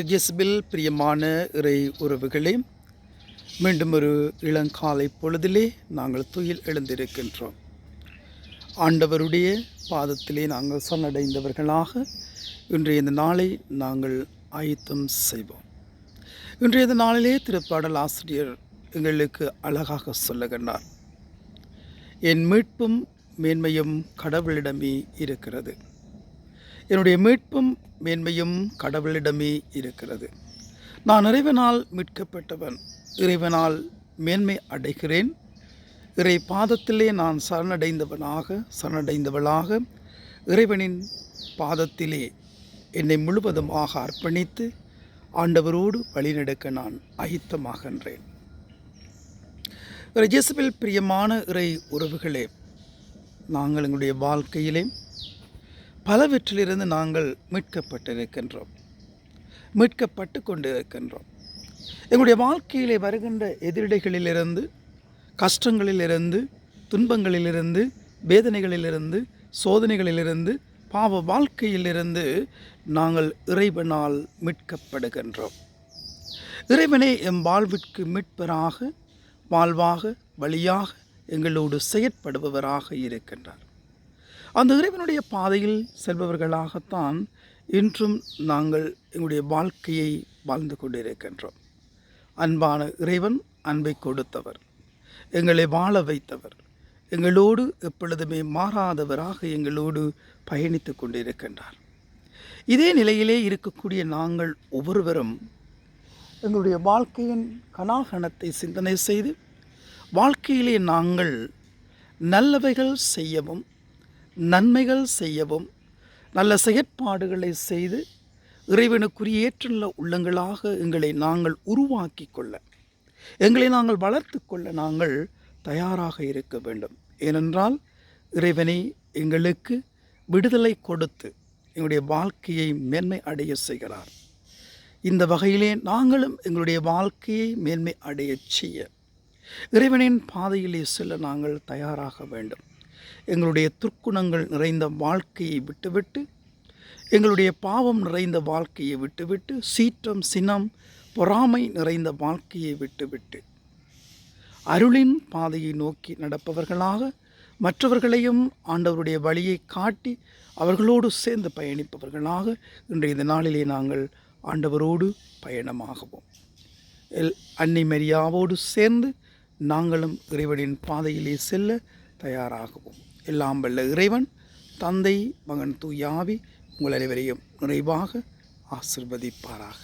ஜெஸ்பில் பிரியமான இறை உறவுகளே மீண்டும் ஒரு இளங்காலை பொழுதிலே நாங்கள் துயில் எழுந்திருக்கின்றோம். ஆண்டவருடைய பாதத்திலே நாங்கள் சரணடைந்தவர்களாக இன்றைய இந்த நாளை நாங்கள் ஆயத்தம் செய்வோம். இன்றைய இந்த நாளிலே திருப்பாடல் ஆசிரியர் எங்களுக்கு அழகாக சொல்லுகின்றார் என் மீட்பும் மேன்மையும் கடவுளிடமே இருக்கிறது. என்னுடைய மீட்பும் மேன்மையும் கடவுளிடமே இருக்கிறது. நான் இறைவனால் மீட்கப்பட்டவன் இறைவனால் மேன்மை அடைகிறேன். இறை பாதத்திலே நான் சரணடைந்தவனாக சரணடைந்தவளாக இறைவனின் பாதத்திலே என்னை முழுவதுமாக அர்ப்பணித்து ஆண்டவரோடு வழிநடக்க நான் அகித்தமாகின்றேன் இயேசுவில் பிரியமான இறை உறவுகளே நாங்கள் எங்களுடைய வாழ்க்கையிலே பலவற்றிலிருந்து நாங்கள் மீட்கப்பட்டிருக்கின்றோம். மீட்கப்பட்டு கொண்டு இருக்கின்றோம் எங்களுடைய வாழ்க்கையிலே வருகின்ற எதிரிடைகளிலிருந்து கஷ்டங்களிலிருந்து துன்பங்களிலிருந்து வேதனைகளிலிருந்து சோதனைகளிலிருந்து பாவ வாழ்க்கையிலிருந்து நாங்கள் இறைவனால் மீட்கப்படுகின்றோம். இறைவனே எம் வாழ்விற்கு மீட்பராக வாழ்வாக வழியாக எங்களோடு செயற்படுபவராக இருக்கின்றார். அந்த இறைவனுடைய பாதையில் செல்பவர்களாகத்தான் இன்றும் நாங்கள் எங்களுடைய வாழ்க்கையை வாழ்ந்து கொண்டிருக்கின்றோம். அன்பான இறைவன் அன்பை கொடுத்தவர் எங்களை வாழ வைத்தவர் எங்களோடு எப்பொழுதுமே மாறாதவராக எங்களோடு பயணித்து கொண்டிருக்கின்றார். இதே நிலையிலே இருக்கக்கூடிய நாங்கள் ஒவ்வொருவரும் எங்களுடைய வாழ்க்கையின் கனாகணத்தை சிந்தனை செய்து வாழ்க்கையிலே நாங்கள் நல்லவைகள் செய்யவும் நன்மைகள் செய்யவும் நல்ல செயற்பாடுகளை செய்து இறைவனுக்குரிய ஏற்றுள்ள உள்ளங்களாக எங்களை நாங்கள் உருவாக்கி கொள்ள எங்களை நாங்கள் வளர்த்து கொள்ள நாங்கள் தயாராக இருக்க வேண்டும். ஏனென்றால் இறைவனை எங்களுக்கு விடுதலை கொடுத்து எங்களுடைய வாழ்க்கையை மேன்மை அடைய செய்கிறார். இந்த வகையிலே நாங்களும் எங்களுடைய வாழ்க்கையை மேன்மை அடைய செய்ய இறைவனின் பாதையிலே செல்ல நாங்கள் தயாராக வேண்டும். எங்களுடைய துர்க்குணங்கள் நிறைந்த வாழ்க்கையை விட்டுவிட்டு எங்களுடைய பாவம் நிறைந்த வாழ்க்கையை விட்டுவிட்டு சீற்றம் சினம் பொறாமை நிறைந்த வாழ்க்கையை விட்டுவிட்டு அருளின் பாதையை நோக்கி நடப்பவர்களாக மற்றவர்களையும் ஆண்டவருடைய வழியை காட்டி அவர்களோடு சேர்ந்து பயணிப்பவர்களாக இன்றைய இந்த நாளிலே நாங்கள் ஆண்டவரோடு பயணமாகவும். எல் அன்னை மரியாவோடு சேர்ந்து நாங்களும் இறைவனின் பாதையிலே செல்ல தயாராகவும். எல்லாம் வல்ல இறைவன் தந்தை மகன் தூயாவி உங்கள் அனைவரையும் நிறைவாக ஆசிர்வதிப்பாராக.